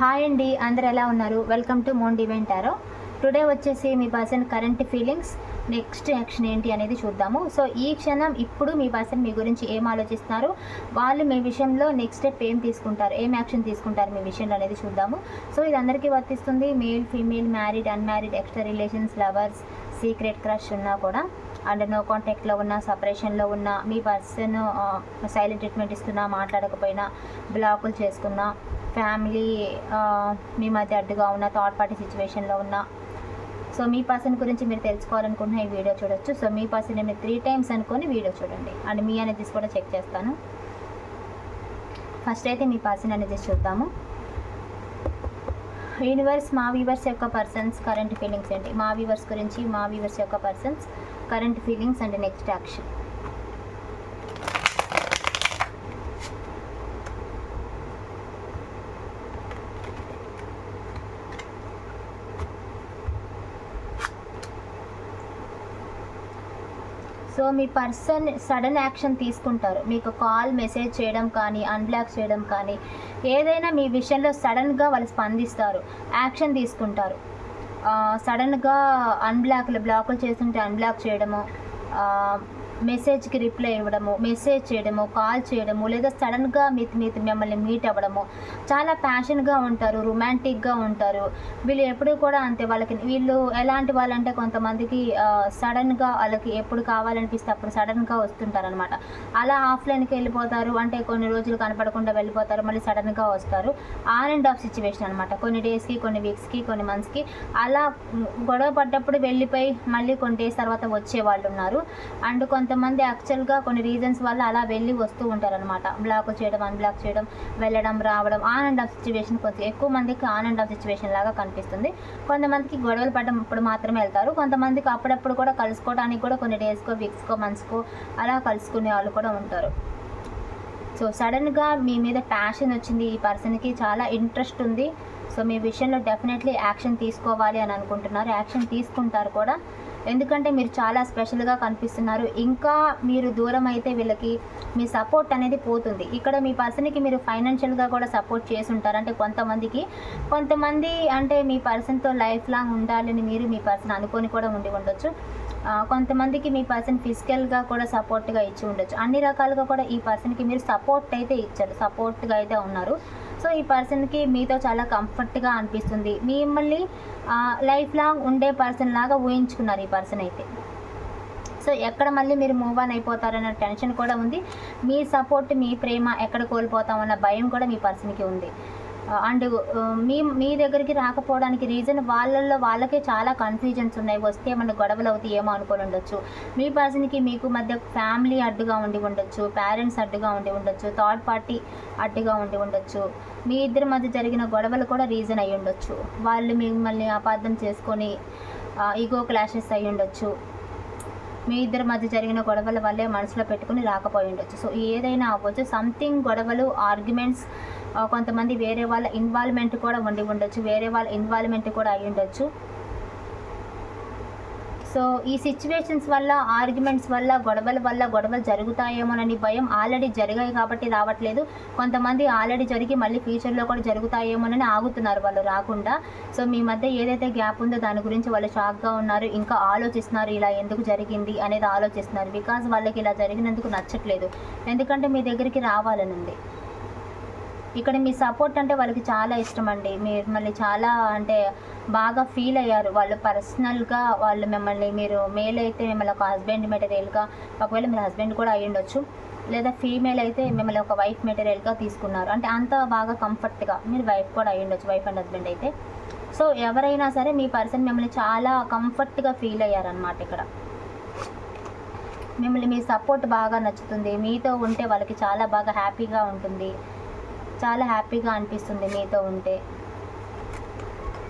Hi అండి అందరు ఎలా ఉన్నారు? వెల్కమ్ టు మోన్ డివెంట్ ఆరో టుడే వచ్చేసి మీ person current feelings next action ఏంటి అనేది చూద్దాము. సో ఈ క్షణం ఇప్పుడు మీ పర్సన్ మీ గురించి ఏం ఆలోచిస్తున్నారు? వాళ్ళు మీ విషయంలో నెక్స్ట్ స్టెప్ ఏం తీసుకుంటారు? ఏం యాక్షన్ తీసుకుంటారు? మీ విషయంలో అనేది చూద్దాము. సో ఇది అందరికీ వర్తిస్తుంది. Male female married unmarried extra relations lovers secret crush ఉన్నా కూడా. అండ్ నో కాంటాక్ట్లో ఉన్న సపరేషన్లో ఉన్న మీ పర్సన్ సైలెంట్ ట్రీట్మెంట్ ఇస్తున్నా మాట్లాడకపోయినా బ్లాకులు చేసుకున్నా ఫ్యామిలీ మీ మధ్య అడ్డుగా ఉన్న థర్డ్ పార్టీ సిచ్యువేషన్లో ఉన్న. సో మీ పర్సన్ గురించి మీరు తెలుసుకోవాలనుకుంటున్న ఈ వీడియో చూడొచ్చు. సో మీ పర్సన్ మీరు త్రీ టైమ్స్ అనుకొని వీడియో చూడండి. అండ్ మీ అనేది కూడా చెక్ చేస్తాను. ఫస్ట్ అయితే మీ పర్సన్ అనేది చూద్దాము. యూనివర్స్ మా వీవర్స్ యొక్క పర్సన్స్ కరెంట్ ఫీలింగ్స్ ఏంటి? మా వీవర్స్ గురించి మా వీవర్స్ యొక్క persons current feelings and next action. So me person sudden action తీసుకుంటారు. మీకు కాల్ మెసేజ్ చేయడం కానీ అన్బ్లాక్ చేయడం కానీ ఏదైనా మీ విషయంలో సడన్గా వాళ్ళు స్పందిస్తారు. యాక్షన్ తీసుకుంటారు. సడన్గా అన్బ్లాక్లు బ్లాకులు చేస్తుంటే అన్బ్లాక్ చేయడము మెసేజ్కి రిప్లై ఇవ్వడము మెసేజ్ చేయడము కాల్ చేయడము లేదా సడన్గా మీ మీ మిమ్మల్ని మీట్ అవ్వడము. చాలా ప్యాషన్గా ఉంటారు రొమాంటిక్గా ఉంటారు. వీళ్ళు ఎప్పుడు కూడా అంతే వాళ్ళకి వీళ్ళు ఎలాంటి వాళ్ళంటే కొంతమందికి సడన్గా వాళ్ళకి ఎప్పుడు కావాలనిపిస్తే అప్పుడు సడన్గా వస్తుంటారు అనమాట అలా ఆఫ్లైన్కి వెళ్ళిపోతారు అంటే కొన్ని రోజులు కనపడకుండా వెళ్ళిపోతారు మళ్ళీ సడన్గా వస్తారు. ఆన్ అండ్ ఆఫ్ సిచ్యువేషన్ అనమాట కొన్ని డేస్కి కొన్ని వీక్స్కి కొన్ని మంత్స్కి అలా గొడవ పడ్డప్పుడు వెళ్ళిపోయి మళ్ళీ కొన్ని డేస్ తర్వాత వచ్చే వాళ్ళు ఉన్నారు. అండ్ కొంత కొంతమంది యాక్చువల్గా కొన్ని రీజన్స్ వల్ల అలా వెళ్ళి వస్తూ ఉంటారనమాట బ్లాక్ చేయడం అన్బ్లాక్ చేయడం వెళ్ళడం రావడం ఆన్ అండ్ ఆఫ్ సిచ్యువేషన్ కొంచెం ఎక్కువ మందికి ఆన్ అండ్ ఆఫ్ సిచ్యువేషన్ లాగా కనిపిస్తుంది. కొంతమందికి గొడవలు పడడం ఇప్పుడు మాత్రమే వెళ్తారు. కొంతమందికి అప్పుడప్పుడు కూడా కలుసుకోవడానికి కూడా కొన్ని డేస్కో వీక్స్కో మంత్స్కో అలా కలుసుకునే వాళ్ళు కూడా ఉంటారు. సో సడన్గా మీ మీద ప్యాషన్ వచ్చింది ఈ పర్సన్కి చాలా ఇంట్రెస్ట్ ఉంది. సో మీ విషయంలో డెఫినెట్లీ యాక్షన్ తీసుకోవాలి అని అనుకుంటున్నారు. యాక్షన్ తీసుకుంటారు కూడా. ఎందుకంటే మీరు చాలా స్పెషల్గా కనిపిస్తున్నారు. ఇంకా మీరు దూరం అయితే వీళ్ళకి మీ సపోర్ట్ అనేది పోతుంది. ఇక్కడ మీ పర్సన్కి మీరు ఫైనాన్షియల్గా కూడా సపోర్ట్ చేసి ఉంటారు అంటే కొంతమందికి కొంతమంది అంటే మీ పర్సన్తో లైఫ్ లాంగ్ ఉండాలని మీరు మీ పర్సన్ అనుకొని కూడా ఉండి ఉండొచ్చు. కొంతమందికి మీ పర్సన్ ఫిజికల్గా కూడా సపోర్ట్గా ఇచ్చి ఉండొచ్చు. అన్ని రకాలుగా కూడా ఈ పర్సన్కి మీరు సపోర్ట్ అయితే ఇచ్చారు. సపోర్ట్గా అయితే ఉన్నారు. సో ఈ పర్సన్కి మీతో చాలా కంఫర్ట్గా అనిపిస్తుంది. మిమ్మల్ని లైఫ్ లాంగ్ ఉండే పర్సన్ లాగా ఊహించుకున్నారు ఈ పర్సన్ అయితే. సో ఎక్కడ మళ్ళీ మీరు మూవ్ ఆన్ అయిపోతారన్న టెన్షన్ కూడా ఉంది. మీ సపోర్ట్ మీ ప్రేమ ఎక్కడ కోల్పోతామన్న భయం కూడా మీ పర్సన్కి ఉంది. అండ్ మీ మీ దగ్గరికి రాకపోవడానికి రీజన్ వాళ్ళల్లో వాళ్ళకే చాలా కన్ఫ్యూజన్స్ ఉన్నాయి. వస్తే మన గొడవలు అవుతాయి ఏమో అనుకొని ఉండొచ్చు. మీ పర్సన్కి మీకు మధ్య ఫ్యామిలీ అడ్డుగా ఉండి ఉండొచ్చు పేరెంట్స్ అడ్డుగా ఉండి ఉండొచ్చు థర్డ్ పార్టీ అడ్డుగా ఉండి ఉండొచ్చు. మీ ఇద్దరి మధ్య జరిగిన గొడవలు కూడా రీజన్ అయి ఉండొచ్చు. వాళ్ళు మిమ్మల్ని అపార్థం చేసుకొని ఈగో క్లాషెస్ అయి ఉండొచ్చు. మీ ఇద్దరి మధ్య జరిగిన గొడవల వల్లే మనసులో పెట్టుకుని రాకపోయి ఉండొచ్చు. సో ఏదైనా అవ్వచ్చు. సంథింగ్ గొడవలు ఆర్గ్యుమెంట్స్ కొంతమంది వేరే వాళ్ళ ఇన్వాల్వ్మెంట్ కూడా ఉండి ఉండొచ్చు వేరే వాళ్ళ ఇన్వాల్వ్మెంట్ కూడా అయి ఉండొచ్చు. సో ఈ సిచ్యువేషన్స్ వల్ల ఆర్గ్యుమెంట్స్ వల్ల గొడవల వల్ల గొడవలు జరుగుతాయేమోనని భయం ఆల్రెడీ జరిగాయి కాబట్టి రావట్లేదు. కొంతమంది ఆల్రెడీ జరిగి మళ్ళీ ఫ్యూచర్లో కూడా జరుగుతాయేమోనని ఆగుతున్నారు వాళ్ళు రాకుండా. సో మీ మధ్య ఏదైతే గ్యాప్ ఉందో దాని గురించి వాళ్ళు షాక్గా ఉన్నారు ఇంకా ఆలోచిస్తున్నారు ఇలా ఎందుకు జరిగింది అనేది ఆలోచిస్తున్నారు. బికాజ్ వాళ్ళకి ఇలా జరిగినందుకు నచ్చట్లేదు. ఎందుకంటే మీ దగ్గరికి రావాలనుంది. ఇక్కడ మీ సపోర్ట్ అంటే వాళ్ళకి చాలా ఇష్టం అండి మీరు మళ్ళీ చాలా అంటే బాగా ఫీల్ అయ్యారు. వాళ్ళు పర్సనల్గా వాళ్ళు మిమ్మల్ని మీరు మేల్ అయితే మిమ్మల్ని ఒక హస్బెండ్ మెటీరియల్గా ఒకవేళ మీరు హస్బెండ్ కూడా అయ్యి ఉండొచ్చు. లేదా ఫీమేల్ అయితే మిమ్మల్ని ఒక వైఫ్ మెటీరియల్గా తీసుకున్నారు. అంటే అంత బాగా కంఫర్ట్గా మీరు వైఫ్ కూడా అయ్యి ఉండొచ్చు వైఫ్ అండ్ హస్బెండ్ అయితే. సో ఎవరైనా సరే మీ పర్సన్ మిమ్మల్ని చాలా కంఫర్ట్గా ఫీల్ అయ్యారనమాట ఇక్కడ. మిమ్మల్ని మీ సపోర్ట్ బాగా నచ్చుతుంది. మీతో ఉంటే వాళ్ళకి చాలా బాగా హ్యాపీగా ఉంటుంది. చాలా హ్యాపీగా అనిపిస్తుంది మీతో ఉంటే.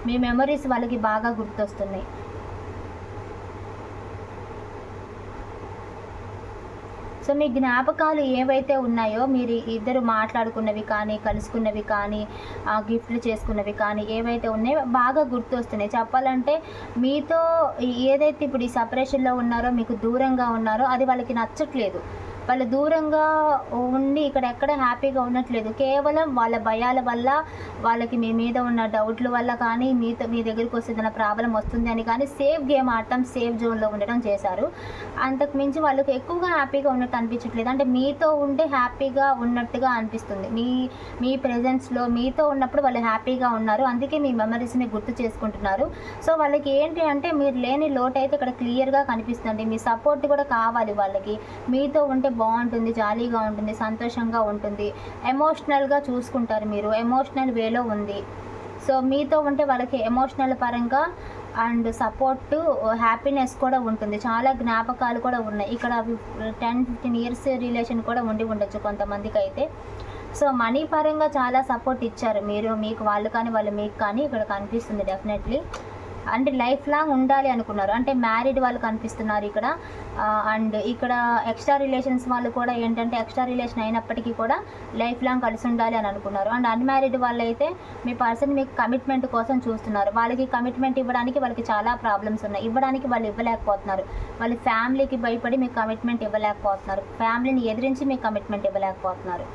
మీ మెమరీస్ వాళ్ళకి బాగా గుర్తొస్తున్నాయి. సో మీ జ్ఞాపకాలు ఏవైతే ఉన్నాయో మీరు ఇద్దరు మాట్లాడుకున్నవి కానీ కలుసుకున్నవి కానీ గిఫ్ట్లు చేసుకున్నవి కానీ ఏవైతే ఉన్నాయో బాగా గుర్తొస్తున్నాయి. చెప్పాలంటే మీతో ఏదైతే ఇప్పుడు ఈ సపరేషన్లో ఉన్నారో మీకు దూరంగా ఉన్నారో అది వాళ్ళకి నచ్చట్లేదు. వాళ్ళు దూరంగా ఉండి ఇక్కడ ఎక్కడ హ్యాపీగా ఉండట్లేదు. కేవలం వాళ్ళ భయాల వల్ల వాళ్ళకి మీ మీద ఉన్న డౌట్ల వల్ల కానీ మీతో మీ దగ్గరికి వస్తే ఏదైనా ప్రాబ్లం వస్తుంది అని కానీ సేఫ్ గేమ్ ఆడటం సేఫ్ జోన్లో ఉండటం చేశారు. అంతకు మించి వాళ్ళకి ఎక్కువగా హ్యాపీగా ఉన్నట్టు అనిపించట్లేదు. అంటే మీతో ఉంటే హ్యాపీగా ఉన్నట్టుగా అనిపిస్తుంది. మీ మీ ప్రెజెన్స్లో మీతో ఉన్నప్పుడు వాళ్ళు హ్యాపీగా ఉన్నారు. అందుకే మీ మెమరీస్ని గుర్తు చేసుకుంటున్నారు. సో వాళ్ళకి ఏంటి అంటే మీరు లేని లోటు అయితే ఇక్కడ క్లియర్గా కనిపిస్తుంది. మీ సపోర్ట్ కూడా కావాలి వాళ్ళకి. మీతో ఉంటే బాగుంటుంది జాలీగా ఉంటుంది సంతోషంగా ఉంటుంది. ఎమోషనల్గా చూసుకుంటారు మీరు. ఎమోషనల్ వేలో ఉంది. సో మీతో ఉంటే వాళ్ళకి ఎమోషనల్ పరంగా అండ్ సపోర్ట్ హ్యాపీనెస్ కూడా ఉంటుంది. చాలా జ్ఞాపకాలు కూడా ఉన్నాయి. ఇక్కడ టెన్ ఫిఫ్టీన్ ఇయర్స్ రిలేషన్ కూడా ఉండి ఉండొచ్చు కొంతమందికి అయితే సో మనీ పరంగా చాలా సపోర్ట్ ఇచ్చారు మీరు. మీకు వాళ్ళు కానీ వాళ్ళు మీకు కానీ ఇక్కడ కనిపిస్తుంది డెఫినెట్లీ అంటే లైఫ్ లాంగ్ ఉండాలి అనుకున్నారు. అంటే మ్యారీడ్ వాళ్ళు కనిపిస్తున్నారు ఇక్కడ. అండ్ ఇక్కడ ఎక్స్ట్రా రిలేషన్స్ వాళ్ళు కూడా ఏంటంటే ఎక్స్ట్రా రిలేషన్ అయినప్పటికీ కూడా లైఫ్ లాంగ్ కలిసి ఉండాలి అని అనుకున్నారు. అండ్ అన్మ్యారీడ్ వాళ్ళు అయితే మీ పర్సన్ మీకు కమిట్మెంట్ కోసం చూస్తున్నారు. వాళ్ళకి కమిట్మెంట్ ఇవ్వడానికి వాళ్ళకి చాలా ప్రాబ్లమ్స్ ఉన్నాయి. ఇవ్వడానికి వాళ్ళు ఇవ్వలేకపోతున్నారు. వాళ్ళ ఫ్యామిలీకి భయపడి మీకు కమిట్మెంట్ ఇవ్వలేకపోతున్నారు. ఫ్యామిలీని ఎదిరించి మీకు కమిట్మెంట్ ఇవ్వలేకపోతున్నారు.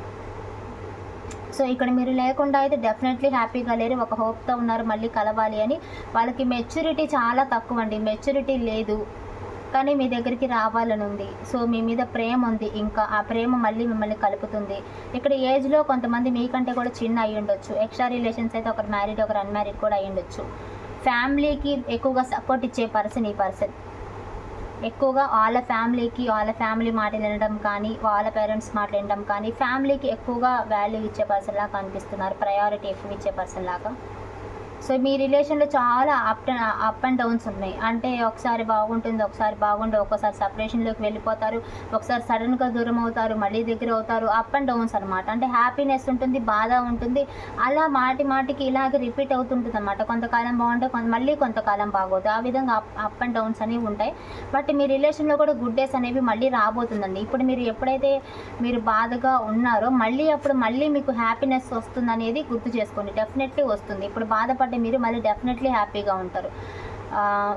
సో ఇక్కడ మీరు లేకుండా అయితే డెఫినెట్లీ హ్యాపీగా లేరు ఒక హోప్తో ఉన్నారు మళ్ళీ కలవాలి అని. వాళ్ళకి మెచ్యూరిటీ చాలా తక్కువ అండి మెచ్యూరిటీ లేదు. కానీ మీ దగ్గరికి రావాలని ఉంది. సో మీ మీద ప్రేమ ఉంది. ఇంకా ఆ ప్రేమ మళ్ళీ మిమ్మల్ని కలుపుతుంది. ఇక్కడ ఏజ్లో కొంతమంది మీకంటే కూడా చిన్న అయ్యి ఉండొచ్చు. ఎక్స్ట్రా రిలేషన్స్ అయితే ఒకరు మ్యారీడ్ ఒకరు అన్మ్యారీడ్ కూడా అయ్యి ఉండొచ్చు. ఫ్యామిలీకి ఎక్కువగా సపోర్ట్ ఇచ్చే పర్సన్ ఈ పర్సన్ ఎక్కువగా వాళ్ళ ఫ్యామిలీకి వాళ్ళ ఫ్యామిలీ మాట వినడం కానీ వాళ్ళ పేరెంట్స్ మాట వినడం కానీ ఫ్యామిలీకి ఎక్కువగా వాల్యూ ఇచ్చే పర్సన్ లాగా కనిపిస్తున్నారు. ప్రయారిటీ ఎక్కువ ఇచ్చే పర్సన్ లాగా. సో మీ రిలేషన్లో చాలా అప్ అప్ అండ్ డౌన్స్ ఉన్నాయి. అంటే ఒకసారి బాగుంటుంది ఒకసారి బాగుండదు ఒకసారి సపరేషన్లోకి వెళ్ళిపోతారు. ఒకసారి సడన్గా దూరం అవుతారు మళ్ళీ దగ్గర అవుతారు. అప్ అండ్ డౌన్స్ అనమాట అంటే హ్యాపీనెస్ ఉంటుంది బాధ ఉంటుంది. అలా మాటి మాటికి ఇలాగే రిపీట్ అవుతుంటుంది అనమాట కొంతకాలం బాగుంటే కొంత మళ్ళీ కొంతకాలం బాగోదు. ఆ విధంగా అప్ అప్ అండ్ డౌన్స్ అనేవి ఉంటాయి. బట్ మీ రిలేషన్లో కూడా గుడ్ డేస్ అనేవి మళ్ళీ రాబోతుందండి. ఇప్పుడు మీరు ఎప్పుడైతే మీరు బాధగా ఉన్నారో మళ్ళీ అప్పుడు మళ్ళీ మీకు హ్యాపీనెస్ వస్తుంది అనేది గుర్తు చేసుకోండి. డెఫినెట్లీ వస్తుంది. ఇప్పుడు బాధపడ్డ మీరు మళ్ళీ డెఫినెట్లీ హ్యాపీగా ఉంటారు.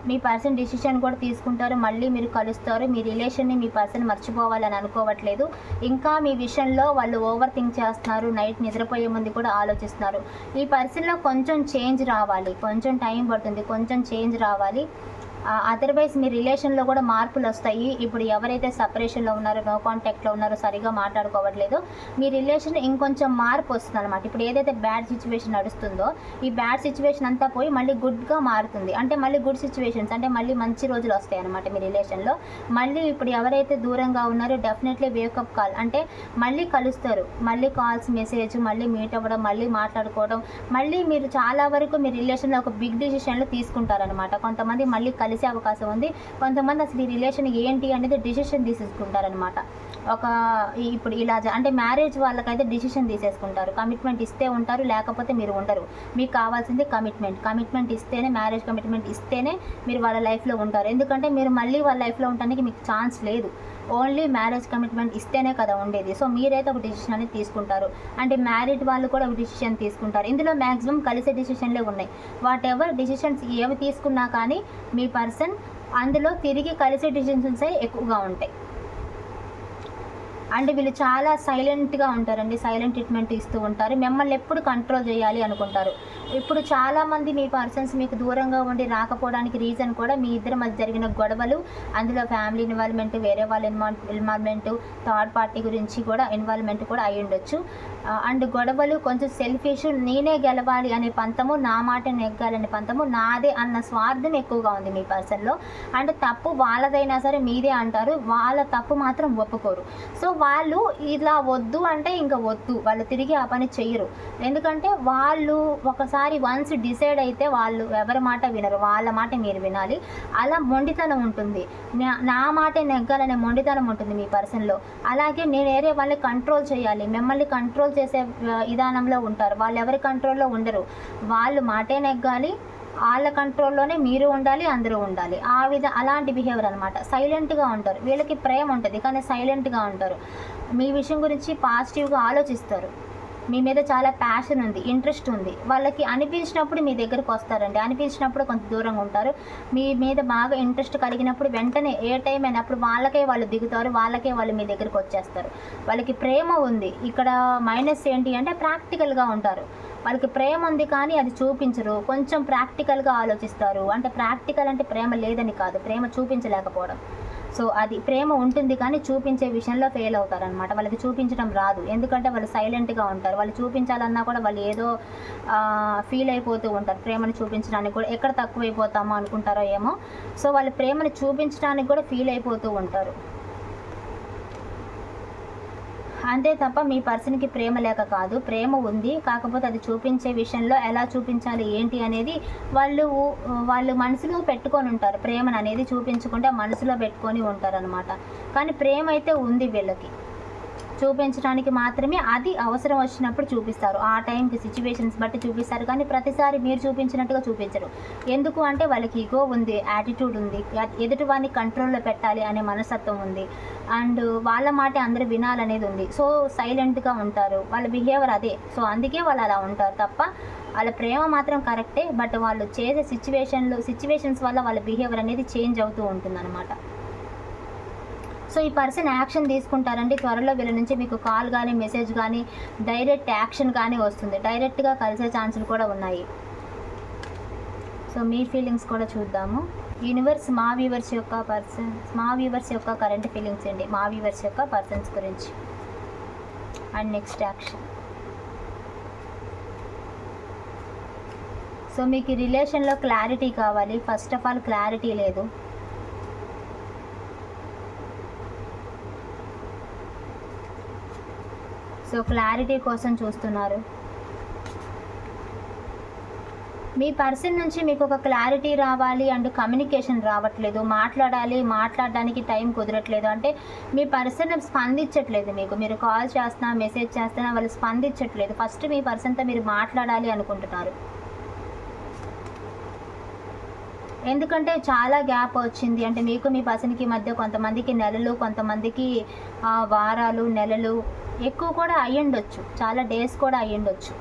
మీ పర్సన్ డిసిషన్ కూడా తీసుకుంటారు. మళ్ళీ మీరు కలుస్తారు. మీ రిలేషన్ని మీ పర్సన్ మర్చిపోవాలని అనుకోవట్లేదు. ఇంకా మీ విషయంలో వాళ్ళు ఓవర్ థింక్ చేస్తున్నారు. నైట్ నిద్రపోయే ముందు కూడా ఆలోచిస్తున్నారు. ఈ పర్సన్లో కొంచెం చేంజ్ రావాలి. కొంచెం టైం పడుతుంది. కొంచెం చేంజ్ రావాలి. అదర్వైజ్ మీ రిలేషన్లో కూడా మార్పులు వస్తాయి. ఇప్పుడు ఎవరైతే సపరేషన్లో ఉన్నారో నో కాంటాక్ట్లో ఉన్నారో సరిగా మాట్లాడుకోవట్లేదు. మీ రిలేషన్ ఇంకొంచెం మార్పు వస్తుంది అనమాట ఇప్పుడు ఏదైతే బ్యాడ్ సిచ్యువేషన్ నడుస్తుందో ఈ బ్యాడ్ సిచ్యువేషన్ అంతా పోయి మళ్ళీ గుడ్గా మారుతుంది. అంటే మళ్ళీ గుడ్ సిచ్యువేషన్స్ అంటే మళ్ళీ మంచి రోజులు వస్తాయి అనమాట మీ రిలేషన్లో మళ్ళీ ఇప్పుడు ఎవరైతే దూరంగా ఉన్నారో డెఫినెట్లీ వేకప్ కాల్ అంటే మళ్ళీ కలుస్తారు. మళ్ళీ కాల్స్ మెసేజ్ మళ్ళీ మీట్ అవ్వడం మళ్ళీ మాట్లాడుకోవడం మళ్ళీ మీరు చాలా వరకు మీ రిలేషన్లో ఒక బిగ్ డిసిషన్లు తీసుకుంటారనమాట కొంతమంది మళ్ళీ కలిసి అవకాశం ఉంది. కొంతమంది అసలు ఈ రిలేషన్ ఏంటి అనేది డిసిషన్ తీసేసుకుంటారనమాట ఒక ఇప్పుడు ఇలా అంటే మ్యారేజ్ వాళ్ళకైతే డిసిషన్ తీసేసుకుంటారు. కమిట్మెంట్ ఇస్తే ఉంటారు లేకపోతే మీరు ఉండరు. మీకు కావాల్సింది కమిట్మెంట్ కమిట్మెంట్ ఇస్తేనే మ్యారేజ్ కమిట్మెంట్ ఇస్తేనే మీరు వాళ్ళ లైఫ్లో ఉంటారు. ఎందుకంటే మీరు మళ్ళీ వాళ్ళ లైఫ్లో ఉండడానికి మీకు ఛాన్స్ లేదు. ఓన్లీ మ్యారేజ్ కమిట్మెంట్ ఇస్తేనే కదా ఉండేది. సో మీరైతే ఒక డిసిషన్ అనేది తీసుకుంటారు. అంటే మ్యారీడ్ వాళ్ళు కూడా ఒక డిసిషన్ తీసుకుంటారు. ఇందులో మ్యాక్సిమం కలిసే డిసిషన్లే ఉన్నాయి. వాట్ ఎవర్ డిసిషన్స్ ఏవి తీసుకున్నా కానీ మీ పర్సన్ అందులో తిరిగి కలిసే డిసిషన్స్ ఎక్కువగా ఉంటాయి. అండ్ వీళ్ళు చాలా సైలెంట్గా ఉంటారండి. సైలెంట్ ట్రీట్మెంట్ ఇస్తూ ఉంటారు. మిమ్మల్ని ఎప్పుడు కంట్రోల్ చేయాలి అనుకుంటారు. ఇప్పుడు చాలామంది మీ పర్సన్స్ మీకు దూరంగా ఉండి రాకపోవడానికి రీజన్ కూడా మీ ఇద్దరి మధ్య జరిగిన గొడవలు అందులో ఫ్యామిలీ ఇన్వాల్వ్మెంట్ వేరే వాళ్ళ ఇన్వాల్ ఇన్వాల్వ్మెంట్ థర్డ్ పార్టీ గురించి కూడా ఇన్వాల్వ్మెంట్ కూడా అయి ఉండొచ్చు. అండ్ గొడవలు కొంచెం సెల్ఫిష్ నేనే గెలవాలి అనే పంతము నా మాట నెగ్గాలనే పంతము నాదే అన్న స్వార్థం ఎక్కువగా ఉంది మీ పర్సన్లో అండ్ తప్పు వాళ్ళదైనా సరే మీదే అంటారు. వాళ్ళ తప్పు మాత్రం ఒప్పుకోరు. సో వాళ్ళు ఇలా వద్దు అంటే ఇంకా వద్దు. వాళ్ళు తిరిగి ఆ పని చెయ్యరు. ఎందుకంటే వాళ్ళు ఒకసారి వన్స్ డిసైడ్ అయితే వాళ్ళు ఎవరి మాట వినరు. వాళ్ళ మాట మీరు వినాలి. అలా మొండితనం ఉంటుంది. నా- నా మాటే నెగ్గాలనే మొండితనం ఉంటుంది మీ పర్సన్లో. అలాగే నేను ఏరే వాళ్ళని కంట్రోల్ చేయాలి. మిమ్మల్ని కంట్రోల్ చేసే విధానంలో ఉంటారు. వాళ్ళు ఎవరి కంట్రోల్లో ఉండరు. వాళ్ళు మాటే నెగ్గాలి. వాళ్ళ కంట్రోల్లోనే మీరు ఉండాలి అందరూ ఉండాలి. ఆ విధ అలాంటి బిహేవియర్ అనమాట సైలెంట్గా ఉంటారు. వీళ్ళకి ప్రేమ ఉంటుంది కానీ సైలెంట్గా ఉంటారు. మీ విషయం గురించి పాజిటివ్గా ఆలోచిస్తారు. మీ మీద చాలా ప్యాషన్ ఉంది ఇంట్రెస్ట్ ఉంది. వాళ్ళకి అనిపించినప్పుడు మీ దగ్గరకు వస్తారండి. అనిపించినప్పుడు కొంత దూరంగా ఉంటారు. మీ మీద బాగా ఇంట్రెస్ట్ కలిగినప్పుడు వెంటనే ఏ టైం అయినప్పుడు వాళ్ళకే వాళ్ళు దిగుతారు వాళ్ళకే వాళ్ళు మీ దగ్గరకు వచ్చేస్తారు. వాళ్ళకి ప్రేమ ఉంది. ఇక్కడ మైనస్ ఏంటి అంటే ప్రాక్టికల్గా ఉంటారు. వాళ్ళకి ప్రేమ ఉంది కానీ అది చూపించరు. కొంచెం ప్రాక్టికల్గా ఆలోచిస్తారు. అంటే ప్రాక్టికల్ అంటే ప్రేమ లేదని కాదు. ప్రేమ చూపించలేకపోవడం. సో అది ప్రేమ ఉంటుంది కానీ చూపించే విషయంలో ఫెయిల్ అవుతారనమాట వాళ్ళకి చూపించడం రాదు. ఎందుకంటే వాళ్ళు సైలెంట్గా ఉంటారు. వాళ్ళు చూపించాలన్నా కూడా వాళ్ళు ఏదో ఫీల్ అయిపోతూ ఉంటారు. ప్రేమను చూపించడానికి కూడా ఎక్కడ తక్కువైపోతామో అనుకుంటారో ఏమో. సో వాళ్ళు ప్రేమను చూపించడానికి కూడా ఫీల్ అయిపోతూ ఉంటారు. అంతే తప్ప మీ పర్సన్కి ప్రేమ లేక కాదు. ప్రేమ ఉంది. కాకపోతే అది చూపించే విషయంలో ఎలా చూపించాలి ఏంటి అనేది వాళ్ళు వాళ్ళు మనసులో పెట్టుకొని ఉంటారు. ప్రేమను అనేది చూపించుకుంటే మనసులో పెట్టుకొని ఉంటారు అనమాట కానీ ప్రేమ అయితే ఉంది వీళ్ళకి. చూపించడానికి మాత్రమే అది అవసరం వచ్చినప్పుడు చూపిస్తారు. ఆ టైంకి సిచ్యువేషన్స్ బట్టి చూపిస్తారు. కానీ ప్రతిసారి మీరు చూపించినట్టుగా చూపించరు. ఎందుకు అంటే వాళ్ళకి ఈగో ఉంది యాటిట్యూడ్ ఉంది ఎదుటి వారిని కంట్రోల్లో పెట్టాలి అనే మనస్తత్వం ఉంది. అండ్ వాళ్ళ మాట అందరూ వినాలనేది ఉంది. సో సైలెంట్గా ఉంటారు. వాళ్ళ బిహేవియర్ అదే. సో అందుకే వాళ్ళు అలా ఉంటారు తప్ప వాళ్ళ ప్రేమ మాత్రం కరెక్టే బట్ వాళ్ళు చేసే సిచ్యువేషన్లు సిచ్యువేషన్స్ వల్ల వాళ్ళ బిహేవియర్ అనేది చేంజ్ అవుతూ ఉంటుంది అనమాట సో ఈ పర్సన్ యాక్షన్ తీసుకుంటారండి. త్వరలో వీళ్ళ నుంచి మీకు కాల్ కానీ మెసేజ్ కానీ డైరెక్ట్ యాక్షన్ కానీ వస్తుంది. డైరెక్ట్గా కలిసే ఛాన్సులు కూడా ఉన్నాయి. సో మీ ఫీలింగ్స్ కూడా చూద్దాము. యూనివర్స్ మా వ్యూవర్స్ యొక్క పర్సన్ మా వ్యూవర్స్ యొక్క కరెంట్ ఫీలింగ్స్ అండి. మా వ్యూవర్స్ యొక్క పర్సన్స్ గురించి. And next action. సో మీకు రిలేషన్లో క్లారిటీ కావాలి. ఫస్ట్ ఆఫ్ ఆల్ క్లారిటీ లేదు. సో క్లారిటీ కోసం చూస్తున్నారు. మీ పర్సన్ నుంచి మీకు ఒక క్లారిటీ రావాలి అండ్ కమ్యూనికేషన్ రావట్లేదు. మాట్లాడాలి మాట్లాడడానికి టైం కుదరట్లేదు. అంటే మీ పర్సన్ స్పందించట్లేదు మీకు. మీరు కాల్ చేస్తున్నా మెసేజ్ చేస్తున్నా వాళ్ళు స్పందించట్లేదు. ఫస్ట్ మీ పర్సన్తో మీరు మాట్లాడాలి అనుకుంటున్నారు. ఎందుకంటే చాలా గ్యాప్ వచ్చింది. అంటే మీకు మీ పర్సన్కి మధ్య కొంతమందికి నెలలు కొంతమందికి వారాలు నెలలు ఎక్కువ కూడా అయ్యుండొచ్చు. చాలా డేస్ కూడా అయ్యుండొచ్చు.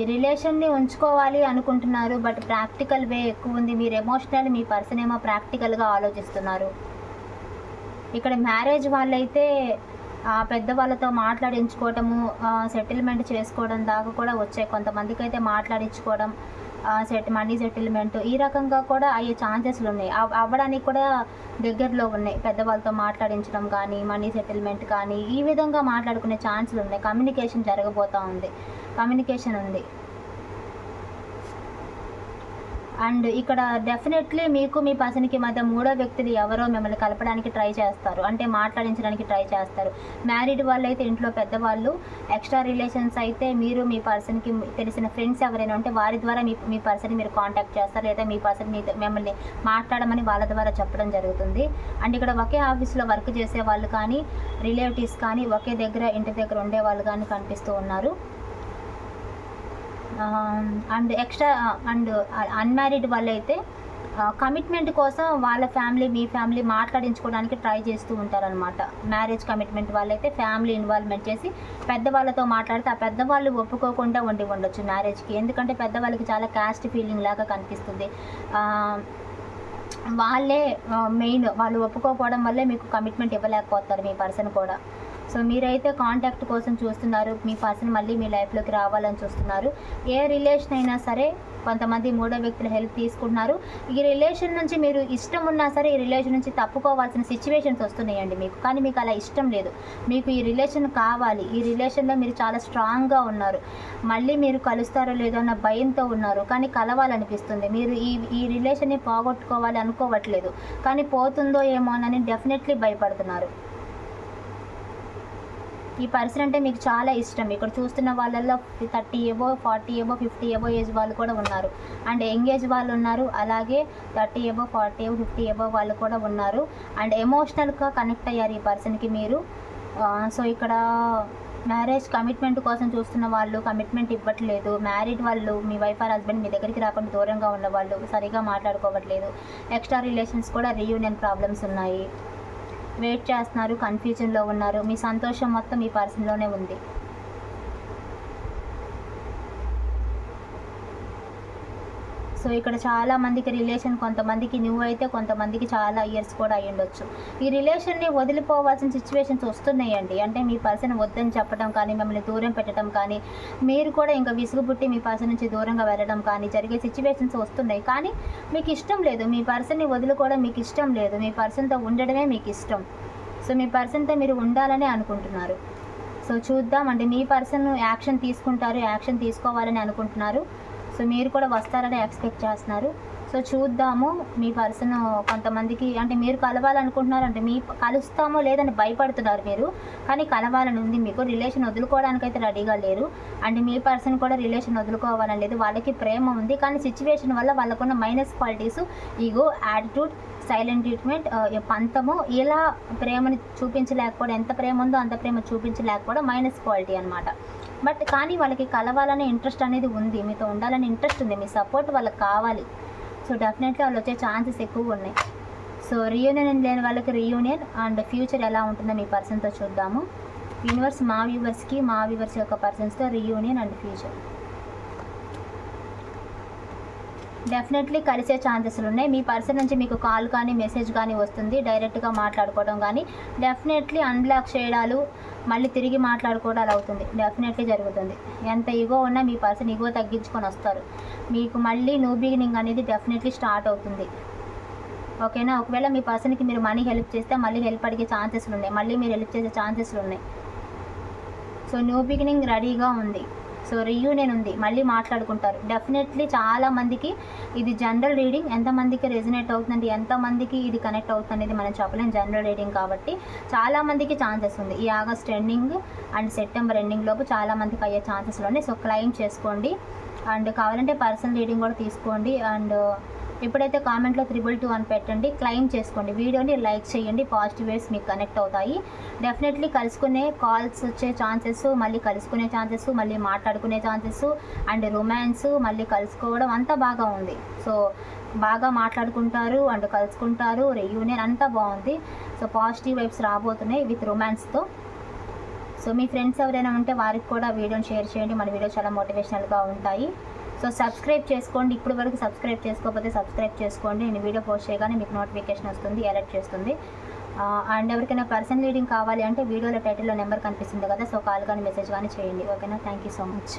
ఈ రిలేషన్ని ఉంచుకోవాలి అనుకుంటున్నారు. బట్ ప్రాక్టికల్ వే ఎక్కువ ఉంది. మీరు ఎమోషనల్ మీ పర్సన్ ఏమో ప్రాక్టికల్గా ఆలోచిస్తున్నారు. ఇక్కడ మ్యారేజ్ వాళ్ళైతే పెద్దవాళ్ళతో మాట్లాడించుకోవటము సెటిల్మెంట్ చేసుకోవడం దాకా కూడా వచ్చాయి. కొంతమందికి అయితే మాట్లాడించుకోవడం సెట్ మనీ సెటిల్మెంట్ ఈ రకంగా కూడా అయ్యే ఛాన్సెస్లు ఉన్నాయి. అవ్వడానికి కూడా దగ్గరలో ఉన్నాయి. పెద్దవాళ్ళతో మాట్లాడించడం కానీ మనీ సెటిల్మెంట్ కానీ ఈ విధంగా మాట్లాడుకునే ఛాన్సులు ఉన్నాయి. కమ్యూనికేషన్ జరగబోతూ ఉంది. కమ్యూనికేషన్ ఉంది. అండ్ ఇక్కడ డెఫినెట్లీ మీకు మీ పర్సన్కి మధ్య మూడో వ్యక్తులు ఎవరో మిమ్మల్ని కలపడానికి ట్రై చేస్తారు. అంటే మాట్లాడించడానికి ట్రై చేస్తారు. మ్యారీడ్ వాళ్ళు అయితే ఇంట్లో పెద్దవాళ్ళు. ఎక్స్ట్రా రిలేషన్స్ అయితే మీరు మీ పర్సన్కి తెలిసిన ఫ్రెండ్స్ ఎవరైనా ఉంటే వారి ద్వారా మీ మీ పర్సన్ మీరు కాంటాక్ట్ చేస్తారు. లేదా మీ పర్సన్ మీ మిమ్మల్ని మాట్లాడమని వాళ్ళ ద్వారా చెప్పడం జరుగుతుంది. అండ్ ఇక్కడ ఒకే ఆఫీస్లో వర్క్ చేసే వాళ్ళు కానీ రిలేటివ్స్ కానీ ఒకే దగ్గర ఇంటి దగ్గర ఉండే వాళ్ళు కానీ కనిపిస్తూ ఉన్నారు. అండ్ ఎక్స్ట్రా అండ్ అన్మ్యారీడ్ వాళ్ళైతే కమిట్మెంట్ కోసం వాళ్ళ ఫ్యామిలీ మీ ఫ్యామిలీ మాట్లాడించుకోవడానికి ట్రై చేస్తూ ఉంటారనమాట మ్యారేజ్ కమిట్మెంట్ వాళ్ళైతే ఫ్యామిలీ ఇన్వాల్వ్మెంట్ చేసి పెద్దవాళ్ళతో మాట్లాడితే ఆ పెద్దవాళ్ళు ఒప్పుకోకుండా ఉండి ఉండొచ్చు మ్యారేజ్కి. ఎందుకంటే పెద్దవాళ్ళకి చాలా క్యాస్ట్ ఫీలింగ్ లాగా కనిపిస్తుంది. వాళ్ళే మెయిన్ వాళ్ళు ఒప్పుకోకపోవడం వల్లే మీకు కమిట్మెంట్ ఇవ్వలేకపోతారు మీ పర్సన్ కూడా. సో మీరైతే కాంటాక్ట్ కోసం చూస్తున్నారు మీ పర్సన్ మళ్ళీ మీ లైఫ్లోకి రావాలని చూస్తున్నారు. ఏ రిలేషన్ అయినా సరే కొంతమంది మూడో వ్యక్తుల హెల్ప్ తీసుకుంటున్నారు. ఈ రిలేషన్ నుంచి మీరు ఇష్టం ఉన్నా సరే ఈ రిలేషన్ నుంచి తప్పుకోవాల్సిన సిచ్యువేషన్స్ వస్తున్నాయండి మీకు. కానీ మీకు అలా ఇష్టం లేదు. మీకు ఈ రిలేషన్ కావాలి. ఈ రిలేషన్లో మీరు చాలా స్ట్రాంగ్గా ఉన్నారు. మళ్ళీ మీరు కలుస్తారో లేదో అన్న భయంతో ఉన్నారు. కానీ కలవాలనిపిస్తుంది. మీరు ఈ ఈ రిలేషన్ని పోగొట్టుకోవాలి అనుకోవట్లేదు. కానీ పోతుందో ఏమోనని డెఫినెట్లీ భయపడుతున్నారు. ఈ పర్సన్ అంటే మీకు చాలా ఇష్టం. ఇక్కడ చూస్తున్న వాళ్ళల్లో thirty above forty above fifty above age వాళ్ళు కూడా ఉన్నారు. అండ్ యంగ్ ఏజ్ వాళ్ళు ఉన్నారు. అలాగే thirty above forty above fifty above వాళ్ళు కూడా ఉన్నారు. అండ్ ఎమోషనల్గా కనెక్ట్ అయ్యారు ఈ పర్సన్కి మీరు. సో ఇక్కడ మ్యారేజ్ కమిట్మెంట్ కోసం చూస్తున్న వాళ్ళు కమిట్మెంట్ ఇవ్వట్లేదు. మ్యారీడ్ వాళ్ళు మీ వైఫ్ ఆర్ హస్బెండ్ మీ దగ్గరికి రాకుండా దూరంగా ఉన్న వాళ్ళు సరిగా మాట్లాడుకోవట్లేదు. ఎక్స్ట్రా రిలేషన్స్ కూడా రీయూనియన్ ప్రాబ్లమ్స్ ఉన్నాయి. వెయిట్ చేస్తున్నారు కన్ఫ్యూజన్లో ఉన్నారు. మీ సంతోషం మొత్తం మీ పర్సన్లోనే ఉంది. సో ఇక్కడ చాలా మందికి రిలేషన్ కొంతమందికి న్యూ అయితే కొంతమందికి చాలా ఇయర్స్ కూడా అయ్యి ఉండొచ్చు ఈ రిలేషన్ని వదిలిపోవాల్సిన సిచ్యువేషన్స్ వస్తున్నాయండి. అంటే మీ పర్సన్ వద్దని చెప్పడం కానీ మిమ్మల్ని దూరం పెట్టడం కానీ మీరు కూడా ఇంకా విసుగుబుట్టి మీ పర్సన్ నుంచి దూరంగా వెళ్ళడం కానీ జరిగే సిచ్యువేషన్స్ వస్తున్నాయి. కానీ మీకు ఇష్టం లేదు. మీ పర్సన్ని వదులుకోవడం మీకు ఇష్టం లేదు. మీ పర్సన్తో ఉండడమే మీకు ఇష్టం. సో మీ పర్సన్తో మీరు ఉండాలని అనుకుంటున్నారు. సో చూద్దాం అంటే మీ పర్సన్ యాక్షన్ తీసుకుంటారు యాక్షన్ తీసుకోవాలని అనుకుంటున్నారు. సో మీరు కూడా వస్తారని ఎక్స్పెక్ట్ చేస్తున్నారు. సో చూద్దాము మీ పర్సన్ కొంతమందికి అంటే మీరు కలవాలనుకుంటున్నారు అంటే మీ కలుస్తామో లేదని భయపడుతున్నారు మీరు. కానీ కలవాలని ఉంది మీకు. రిలేషన్ వదులుకోవడానికి అయితే రెడీగా లేరు. అంటే మీ పర్సన్ కూడా రిలేషన్ వదులుకోవాలని లేదు. వాళ్ళకి ప్రేమ ఉంది. కానీ సిచ్యువేషన్ వల్ల వాళ్ళకున్న minus qualities ego attitude silent treatment పంతము ఇలా ప్రేమని చూపించలేకపోవడం ఎంత ప్రేమ ఉందో అంత ప్రేమ చూపించలేకపోవడం మైనస్ క్వాలిటీ అనమాట బట్ కానీ వాళ్ళకి కలవాలనే ఇంట్రెస్ట్ అనేది ఉంది. మీతో ఉండాలని ఇంట్రెస్ట్ ఉంది. మీ సపోర్ట్ వాళ్ళకి కావాలి. సో డెఫినెట్లీ వాళ్ళు వచ్చే ఛాన్సెస్ ఎక్కువగా ఉన్నాయి. సో రీయూనియన్ లేని వాళ్ళకి రీయూనియన్ అండ్ ఫ్యూచర్ ఎలా ఉంటుందో మీ పర్సన్తో చూద్దాము. యూనివర్స్ మా వ్యూవర్స్కి మా వ్యూవర్స్ యొక్క పర్సన్స్తో రీయూనియన్ అండ్ ఫ్యూచర్ డెఫినెట్లీ కలిసే ఛాన్సెస్లు ఉన్నాయి. మీ పర్సన్ నుంచి మీకు కాల్ కానీ మెసేజ్ కానీ వస్తుంది. డైరెక్ట్గా మాట్లాడుకోవడం కానీ డెఫినెట్లీ అన్బ్లాక్ చేయడాలు మళ్ళీ తిరిగి మాట్లాడుకోవడాలు అవుతుంది. డెఫినెట్లీ జరుగుతుంది. ఎంత ఈగో ఉన్నా మీ పర్సన్ ఈగో తగ్గించుకొని వస్తారు. మీకు మళ్ళీ న్యూ బిగినింగ్ అనేది డెఫినెట్లీ స్టార్ట్ అవుతుంది. ఓకేనా ఒకవేళ మీ పర్సన్కి మీరు మనీ హెల్ప్ చేస్తే మళ్ళీ హెల్ప్ అడిగే ఛాన్సెస్లు ఉన్నాయి. మళ్ళీ మీరు హెల్ప్ చేసే ఛాన్సెస్లు ఉన్నాయి. సో న్యూ బిగినింగ్ రెడీగా ఉంది. సో రీయూనియన్ ఉంది. మళ్ళీ మాట్లాడుకుంటారు. డెఫినెట్లీ చాలా మందికి ఇది జనరల్ రీడింగ్ ఎంతమందికి రెజినేట్ అవుతుంది ఎంతమందికి ఇది కనెక్ట్ అవుతుంది అనేది మనం చెప్పలేం. జనరల్ రీడింగ్ కాబట్టి చాలా మందికి ఛాన్సెస్ ఉంది. ఈ August ending and September ending లోపు చాలా మందికి అయ్యే ఛాన్సెస్ ఉన్నాయి సో క్లెయిమ్ చేసుకోండి. అండ్ కావాలంటే పర్సనల్ రీడింగ్ కూడా తీసుకోండి. అండ్ ఎప్పుడైతే కామెంట్లో త్రిబుల్ టూ అని పెట్టండి క్లైమ్ చేసుకోండి. వీడియోని లైక్ చేయండి పాజిటివ్ వేవ్స్ మీకు కనెక్ట్ అవుతాయి. డెఫినెట్లీ కలుసుకునే కాల్స్ వచ్చే ఛాన్సెస్ మళ్ళీ కలుసుకునే ఛాన్సెస్ మళ్ళీ మాట్లాడుకునే ఛాన్సెస్ అండ్ రొమాన్స్ మళ్ళీ కలుసుకోవడం అంతా బాగా ఉంది. సో బాగా మాట్లాడుకుంటారు అండ్ కలుసుకుంటారు యూనియన్ అంతా బాగుంది. సో పాజిటివ్ వైబ్స్ రాబోతున్నాయి విత్ రొమాన్స్తో సో మీ ఫ్రెండ్స్ ఎవరైనా ఉంటే వారికి కూడా వీడియోని షేర్ చేయండి. మన వీడియో చాలా మోటివేషనల్గా ఉంటాయి. సో సబ్స్క్రైబ్ చేసుకోండి. ఇప్పుడు వరకు సబ్స్క్రైబ్ చేసుకోకపోతే సబ్స్క్రైబ్ చేసుకోండి. నేను వీడియో పోస్ట్ చేయగానే మీకు నోటిఫికేషన్ వస్తుంది అలర్ట్ చేస్తుంది. అండ్ ఎవరికైనా పర్సనల్ రీడింగ్ కావాలి అంటే వీడియోలో టైటిల్లో నెంబర్ కనిపిస్తుంది కదా సో కాల్ కానీ మెసేజ్ కానీ చేయండి. ఓకేనా థ్యాంక్ యూ సో మచ్